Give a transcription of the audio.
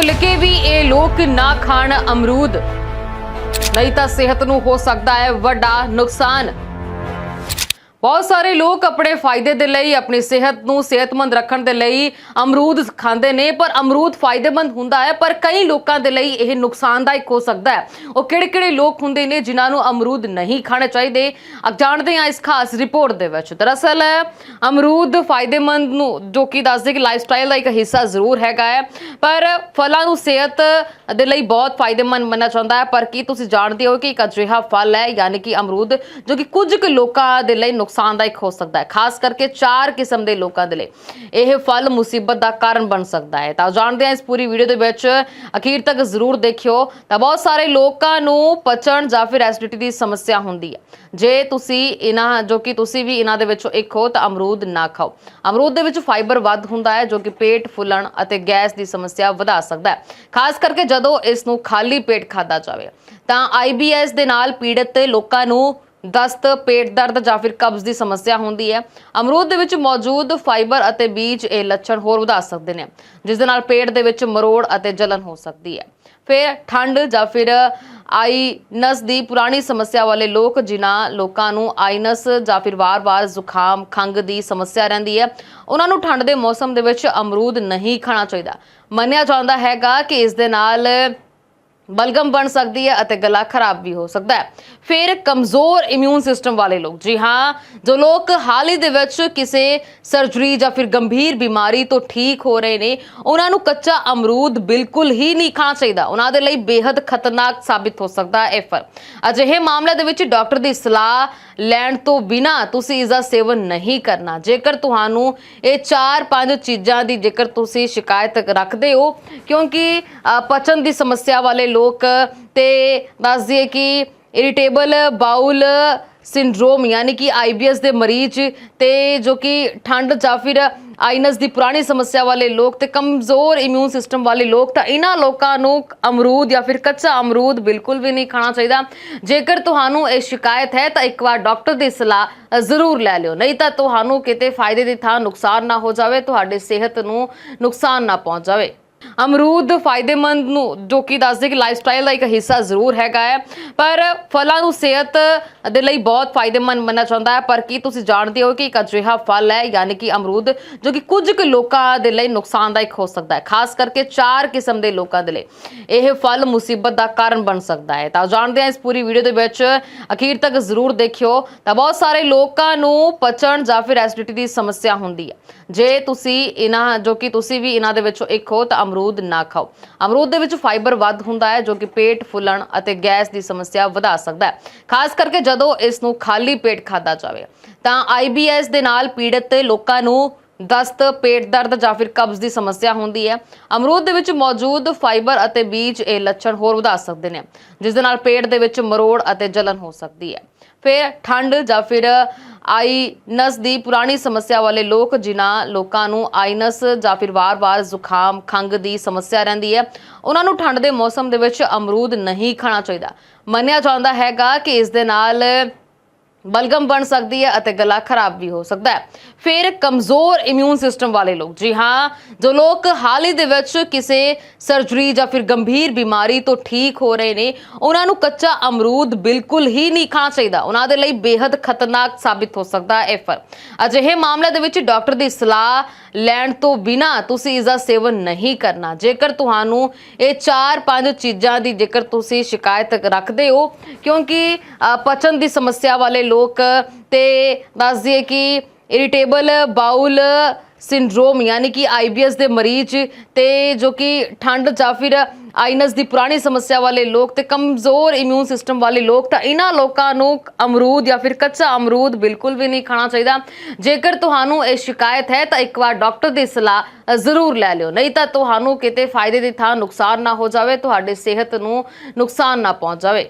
ਭੁੱਲ ਕੇ ਵੀ ਇਹ ਲੋਕ ਨਾ ਖਾਣ ਅਮਰੂਦ। ਨਹੀਂ ਤਾਂ ਸਿਹਤ ਨੂੰ ਹੋ ਸਕਦਾ ਹੈ ਵੱਡਾ ਨੁਕਸਾਨ। ਬਹੁਤ ਸਾਰੇ ਲੋਕ ਆਪਣੇ ਫਾਇਦੇ ਦੇ ਲਈ, ਆਪਣੀ ਸਿਹਤ ਨੂੰ ਸਿਹਤਮੰਦ ਰੱਖਣ ਦੇ ਲਈ ਅਮਰੂਦ ਖਾਂਦੇ ਨੇ, ਪਰ ਅਮਰੂਦ ਫਾਇਦੇਮੰਦ ਹੁੰਦਾ ਹੈ, ਪਰ ਕਈ ਲੋਕਾਂ ਦੇ ਲਈ ਇਹ ਨੁਕਸਾਨਦਾਇਕ ਹੋ ਸਕਦਾ ਹੈ। ਉਹ ਕਿਹੜੇ-ਕਿਹੜੇ ਲੋਕ ਹੁੰਦੇ ਨੇ ਜਿਨ੍ਹਾਂ ਨੂੰ ਅਮਰੂਦ ਨਹੀਂ ਖਾਣੇ ਚਾਹੀਦੇ? ਅਬ ਜਾਣਦੇ ਹਾਂ ਇਸ ਖਾਸ ਰਿਪੋਰਟ ਦੇ ਵਿੱਚ। ਦਰਅਸਲ, ਅਮਰੂਦ ਫਾਇਦੇਮੰਦ ਨੂੰ, ਜੋ ਕਿ ਦੱਸਦੇ ਕਿ ਲਾਈਫਸਟਾਈਲ ਦਾ ਇੱਕ ਹਿੱਸਾ ਜ਼ਰੂਰ ਹੈਗਾ ਹੈ, ਪਰ ਫਲਾਂ ਨੂੰ ਸਿਹਤ ਦੇ ਲਈ ਬਹੁਤ ਫਾਇਦੇਮੰਦ ਮੰਨਿਆ ਜਾਂਦਾ ਹੈ। ਪਰ ਕੀ ਤੁਸੀਂ ਜਾਣਦੇ ਹੋ ਕਿ ਇੱਕ ਅਜਿਹਾ ਫਲ ਹੈ, ਯਾਨੀ ਕਿ ਅਮਰੂਦ, ਜੋ ਕਿ ਕੁਝ ਕੁ ਲੋਕਾਂ ਦੇ ਲਈ ਨੁਕਸਾਨਦਾਇਕ ਹੋ ਸਕਦਾ ਹੈ, ਖਾਸ ਕਰਕੇ ਚਾਰ ਕਿਸਮ ਦੇ ਲੋਕਾਂ ਦੇ ਲਈ। ਇਹ ਫਲ ਮੁਸੀਬਤ ਦਾ ਕਾਰਨ ਬਣ ਸਕਦਾ ਹੈ। ਤਾਂ ਜਾਣਦੇ ਹਾਂ ਇਸ ਪੂਰੀ ਵੀਡੀਓ ਦੇ ਵਿੱਚ, ਅਖੀਰ ਤੱਕ ਜ਼ਰੂਰ ਦੇਖਿਓ। ਤਾਂ ਬਹੁਤ ਸਾਰੇ ਲੋਕਾਂ ਨੂੰ ਪਚਣ ਜਾਂ ਫਿਰ ਐਸਿਡਿਟੀ ਦੀ ਸਮੱਸਿਆ ਹੁੰਦੀ ਹੈ। ਜੇ ਤੁਸੀਂ ਇਹਨਾਂ, ਜੋ ਕਿ ਤੁਸੀਂ ਵੀ ਇਹਨਾਂ ਦੇ ਵਿੱਚੋਂ ਇੱਕ ਹੋ, ਤਾਂ ਅਮਰੂਦ ਨਾ ਖਾਓ। ਅਮਰੂਦ ਦੇ ਵਿੱਚ ਫਾਈਬਰ ਵੱਧ ਹੁੰਦਾ ਹੈ, ਜੋ ਕਿ ਪੇਟ ਫੁੱਲਣ ਅਤੇ ਗੈਸ ਦੀ ਸਮੱਸਿਆ ਵਧਾ ਸਕਦਾ ਹੈ। ਖਾਸ ਕਰਕੇ ਜਦੋਂ ਇਸ ਨੂੰ ਖਾਲੀ ਪੇਟ ਖਾਦਾ ਜਾਵੇ। ਤਾਂ ਆਈਬੀਐਸ ਦੇ ਨਾਲ ਪੀੜਤ ਲੋਕਾਂ ਨੂੰ ਦਸਤ, ਪੇਟ ਦਰਦ ਜਾਂ ਫਿਰ ਕਬਜ਼ ਦੀ ਸਮੱਸਿਆ ਹੁੰਦੀ ਹੈ। ਅਮਰੂਦ ਦੇ ਵਿੱਚ ਮੌਜੂਦ ਫਾਈਬਰ ਅਤੇ ਬੀਜ ਇਹ ਲੱਛਣ ਹੋਰ ਵਧਾ ਸਕਦੇ ਨੇ, ਜਿਸ ਦੇ ਨਾਲ ਪੇਟ ਦੇ ਵਿੱਚ ਮਰੋੜ ਅਤੇ ਜਲਨ ਹੋ ਸਕਦੀ ਹੈ। ਫਿਰ ਠੰਡ ਜਾਂ ਫਿਰ ਆਈਨਸ ਦੀ ਪੁਰਾਣੀ ਸਮੱਸਿਆ ਵਾਲੇ ਲੋਕ, ਜਿਨ੍ਹਾਂ ਲੋਕਾਂ ਨੂੰ ਆਈਨਸ ਜਾਂ ਫਿਰ ਵਾਰ-ਵਾਰ ਜ਼ੁਕਾਮ ਖੰਗ ਦੀ ਸਮੱਸਿਆ ਰਹਿੰਦੀ ਹੈ, ਉਹਨਾਂ ਨੂੰ ਠੰਡ ਦੇ ਮੌਸਮ ਦੇ ਵਿੱਚ ਅਮਰੂਦ ਨਹੀਂ ਖਾਣਾ ਚਾਹੀਦਾ। ਮੰਨਿਆ ਜਾਂਦਾ ਹੈਗਾ ਕਿ ਇਸ ਦੇ ਨਾਲ ਬਲਗਮ ਬਣ ਸਕਦੀ ਹੈ ਅਤੇ ਗਲਾ ਖਰਾਬ ਵੀ ਹੋ ਸਕਦਾ ਹੈ। ਫਿਰ ਕਮਜ਼ੋਰ ਇਮਿਊਨ ਸਿਸਟਮ ਵਾਲੇ ਲੋਕ, ਜੀ ਹਾਂ, ਜੋ ਲੋਕ ਹਾਲ ਹੀ ਦੇ ਵਿੱਚ ਕਿਸੇ ਸਰਜਰੀ ਜਾਂ ਫਿਰ ਗੰਭੀਰ ਬਿਮਾਰੀ ਤੋਂ ਠੀਕ ਹੋ ਰਹੇ ਨੇ, ਉਹਨਾਂ ਨੂੰ ਕੱਚਾ ਅਮਰੂਦ ਬਿਲਕੁਲ ਹੀ ਨਹੀਂ ਖਾਣਾ ਚਾਹੀਦਾ। ਉਹਨਾਂ ਦੇ ਲਈ ਬੇहद ਖਤਰਨਾਕ ਸਾਬਿਤ ਹੋ ਸਕਦਾ ਹੈ ਇਹ ਫਰ ਅਜਿਹੇ ਮਾਮਲੇ ਦੇ ਵਿੱਚ ਡਾਕਟਰ ਦੀ ਸਲਾਹ ਲੈਣ ਤੋਂ ਬਿਨਾ ਤੁਸੀਂ ਇਸ ਦਾ ਸੇਵਨ ਨਹੀਂ ਕਰਨਾ। ਜੇਕਰ ਤੁਹਾਨੂੰ ਇਹ 4-5 ਚੀਜ਼ਾਂ ਦੀ ਜੇਕਰ ਤੁਸੀਂ ਸ਼ਿਕਾਇਤ ਰੱਖਦੇ ਹੋ, ਕਿਉਂਕਿ ਪਚਨ ਦੀ ਸਮੱਸਿਆ ਵਾਲੇ ਲੋਕ ਤੇ ਦੱਸ ਦਈਏ ਕਿ ਇਰੀਟੇਬਲ ਬਾਉਲ ਸਿੰਡਰੋਮ, ਯਾਨੀ ਕਿ ਆਈਬੀਐਸ ਦੇ ਮਰੀਜ਼ ਤੇ ਜੋ ਕਿ ਠੰਡ ਜਾਂ ਫਿਰ ਆਈਨਸ ਦੀ ਪੁਰਾਣੀ ਸਮੱਸਿਆ ਵਾਲੇ ਲੋਕ ਤੇ ਕਮਜ਼ੋਰ ਇਮਿਊਨ ਸਿਸਟਮ ਵਾਲੇ ਲੋਕ, ਤਾਂ ਇਹਨਾਂ ਲੋਕਾਂ ਨੂੰ ਅਮਰੂਦ ਜਾਂ ਫਿਰ ਕੱਚਾ ਅਮਰੂਦ ਬਿਲਕੁਲ ਵੀ ਨਹੀਂ ਖਾਣਾ ਚਾਹੀਦਾ। ਜੇਕਰ ਤੁਹਾਨੂੰ ਇਹ ਸ਼ਿਕਾਇਤ ਹੈ, ਤਾਂ ਇੱਕ ਵਾਰ ਡਾਕਟਰ ਦੀ ਸਲਾਹ ਜ਼ਰੂਰ ਲੈ ਲਿਓ। ਨਹੀਂ ਤਾਂ ਤੁਹਾਨੂੰ ਕਿਤੇ ਫਾਇਦੇ ਦੀ ਥਾਂ ਨੁਕਸਾਨ ਨਾ ਹੋ ਜਾਵੇ, ਤੁਹਾਡੇ ਸਿਹਤ ਨੂੰ ਨੁਕਸਾਨ ਨਾ ਪਹੁੰਚ ਜਾਵੇ ਅਮਰੂਦ ਫਾਇਦੇਮੰਦ ਨੂੰ ਜੋ ਕਿ ਦੱਸਦੇ ਕਿ ਲਾਈਫ ਸਟਾਈਲ ਦਾ ਇੱਕ ਹਿੱਸਾ ਜ਼ਰੂਰ ਹੈਗਾ ਹੈ। ਪਰ ਫਲਾਂ ਨੂੰ ਸਿਹਤ ਦੇ ਲਈ ਬਹੁਤ ਫਾਇਦੇਮੰਦ ਮੰਨਿਆ ਜਾਂਦਾ ਹੈ। ਪਰ ਕੀ ਤੁਸੀਂ ਜਾਣਦੇ ਹੋ ਕਿ ਇੱਕ ਅਜਿਹਾ ਫਲ ਹੈ, ਯਾਨੀ ਕਿ ਅਮਰੂਦ, ਜੋ ਕਿ ਕੁਝ ਕੁ ਲੋਕਾਂ ਦੇ ਲਈ ਨੁਕਸਾਨਦਾਇਕ ਹੋ ਸਕਦਾ ਹੈ, ਖਾਸ ਕਰਕੇ ਚਾਰ ਕਿਸਮ ਦੇ ਲੋਕਾਂ ਦੇ ਲਈ। ਇਹ ਫਲ ਮੁਸੀਬਤ ਦਾ ਕਾਰਨ ਬਣ ਸਕਦਾ ਹੈ। ਤਾਂ ਜਾਣਦੇ ਹਾਂ ਇਸ ਪੂਰੀ ਵੀਡੀਓ ਦੇ ਵਿੱਚ, ਅਖੀਰ ਤੱਕ ਜ਼ਰੂਰ ਦੇਖਿਓ। ਤਾਂ ਬਹੁਤ ਸਾਰੇ ਲੋਕਾਂ ਨੂੰ ਪਚਣ ਜਾਂ ਫਿਰ ਐਸਿਡਿਟੀ ਦੀ ਸਮੱਸਿਆ ਹੁੰਦੀ ਹੈ। ਜੇ ਤੁਸੀਂ ਇਹਨਾਂ, ਜੋ ਕਿ ਤੁਸੀਂ ਵੀ ਇਹਨਾਂ ਦੇ ਵਿੱਚੋਂ ਇੱਕ ਹੋ, ਤਾਂ ਅਮਰੂਦ ਅਮਰੂਦ ਨਾ ਖਾਓ। ਅਮਰੂਦ ਦੇ ਵਿੱਚ ਫਾਈਬਰ ਵੱਧ ਹੁੰਦਾ ਹੈ, ਜੋ ਕਿ ਪੇਟ ਫੁੱਲਣ ਅਤੇ ਗੈਸ ਦੀ ਸਮੱਸਿਆ ਵਧਾ ਸਕਦਾ ਹੈ। ਖਾਸ ਕਰਕੇ ਜਦੋਂ ਇਸ ਨੂੰ ਖਾਲੀ ਪੇਟ ਖਾਦਾ ਜਾਵੇ। ਤਾਂ ਆਈਬੀਐਸ ਦੇ ਨਾਲ ਪੀੜਤ ਲੋਕਾਂ ਨੂੰ ਦਸਤ, ਪੇਟ ਦਰਦ ਜਾਂ ਫਿਰ ਕਬਜ਼ ਦੀ ਸਮੱਸਿਆ ਹੁੰਦੀ ਹੈ। ਅਮਰੂਦ ਦੇ ਵਿੱਚ ਮੌਜੂਦ ਫਾਈਬਰ ਅਤੇ ਬੀਜ ਇਹ ਲੱਛਣ ਹੋਰ ਵਧਾ ਸਕਦੇ ਨੇ, ਜਿਸ ਦੇ ਨਾਲ ਪੇਟ ਦੇ ਵਿੱਚ ਮਰੋੜ ਅਤੇ ਜਲਨ ਹੋ ਸਕਦੀ ਹੈ। ਫਿਰ ਠੰਡ ਜਾਂ ਫਿਰ ਆਈਨਸ ਦੀ ਪੁਰਾਣੀ ਸਮੱਸਿਆ ਵਾਲੇ ਲੋਕ, ਜਿਨ੍ਹਾਂ ਲੋਕਾਂ ਨੂੰ ਆਈਨਸ ਜਾਂ ਫਿਰ ਵਾਰ-ਵਾਰ ਜ਼ੁਕਾਮ ਖੰਗ ਦੀ ਸਮੱਸਿਆ ਰਹਿੰਦੀ ਹੈ, ਉਹਨਾਂ ਨੂੰ ਠੰਡ ਦੇ ਮੌਸਮ ਦੇ ਵਿੱਚ ਅਮਰੂਦ ਨਹੀਂ ਖਾਣਾ ਚਾਹੀਦਾ। ਮੰਨਿਆ ਜਾਂਦਾ ਹੈਗਾ ਕਿ ਇਸ ਦੇ ਨਾਲ ਬਲਗਮ ਬਣ ਸਕਦੀ ਹੈ ਅਤੇ ਗਲਾ ਖਰਾਬ ਵੀ ਹੋ ਸਕਦਾ ਹੈ। ਫਿਰ ਕਮਜ਼ੋਰ ਇਮਿਊਨ ਸਿਸਟਮ ਵਾਲੇ ਲੋਕ, ਜੀ ਹਾਂ, ਜੋ ਲੋਕ ਹਾਲ ਹੀ ਦੇ ਵਿੱਚ ਕਿਸੇ ਸਰਜਰੀ ਜਾਂ ਫਿਰ ਗੰਭੀਰ ਬਿਮਾਰੀ ਤੋਂ ਠੀਕ ਹੋ ਰਹੇ ਨੇ, ਉਹਨਾਂ ਨੂੰ ਕੱਚਾ ਅਮਰੂਦ ਬਿਲਕੁਲ ਹੀ ਨਹੀਂ ਖਾਣਾ ਚਾਹੀਦਾ। ਉਹਨਾਂ ਦੇ ਲਈ ਬੇहद ਖਤਰਨਾਕ ਸਾਬਿਤ ਹੋ ਸਕਦਾ ਹੈ ਇਹ ਫਰ ਅਜਿਹੇ ਮਾਮਲੇ ਦੇ ਵਿੱਚ ਡਾਕਟਰ ਦੀ ਸਲਾਹ ਲੈਣ ਤੋਂ ਬਿਨਾ ਤੁਸੀਂ ਇਸ ਦਾ ਸੇਵਨ ਨਹੀਂ ਕਰਨਾ। ਜੇਕਰ ਤੁਹਾਨੂੰ ਇਹ 4-5 ਚੀਜ਼ਾਂ ਦੀ ਜੇਕਰ ਤੁਸੀਂ ਸ਼ਿਕਾਇਤ ਰੱਖਦੇ ਹੋ, ਕਿਉਂਕਿ ਪਚਨ ਦੀ ਸਮੱਸਿਆ ਵਾਲੇ ਲੋਕ ਤੇ ਦੱਸ ਦਈਏ ਕਿ ਇਰੀਟੇਬਲ ਬਾਉਲ ਸਿੰਡਰੋਮ ਯਾਨੀ ਕਿ ਆਈਬੀਐਸ ਦੇ ਮਰੀਜ਼ ਤੇ ਜੋ ਕਿ ਠੰਡ ਜਾਂ ਫਿਰ ਆਈਨਸ ਦੀ ਪੁਰਾਣੀ ਸਮੱਸਿਆ ਵਾਲੇ ਲੋਕ ਤੇ ਕਮਜ਼ੋਰ ਇਮਿਊਨ ਸਿਸਟਮ ਵਾਲੇ ਲੋਕ ਤਾਂ ਇਹਨਾਂ ਲੋਕਾਂ ਨੂੰ ਅਮਰੂਦ ਜਾਂ ਫਿਰ ਕੱਚਾ ਅਮਰੂਦ ਬਿਲਕੁਲ ਵੀ ਨਹੀਂ ਖਾਣਾ ਚਾਹੀਦਾ। ਜੇਕਰ ਤੁਹਾਨੂੰ ਇਹ ਸ਼ਿਕਾਇਤ ਹੈ ਤਾਂ ਇੱਕ ਵਾਰ ਡਾਕਟਰ ਦੀ ਸਲਾਹ ਜ਼ਰੂਰ ਲੈ ਲਿਓ। ਨਹੀਂ ਤਾਂ ਤੁਹਾਨੂੰ ਕਿਤੇ ਫਾਇਦੇ ਦੀ ਥਾਂ ਨੁਕਸਾਨ ਨਾ ਹੋ ਜਾਵੇ, ਤੁਹਾਡੇ ਸਿਹਤ ਨੂੰ ਨੁਕਸਾਨ ਨਾ ਪਹੁੰਚ ਜਾਵੇ।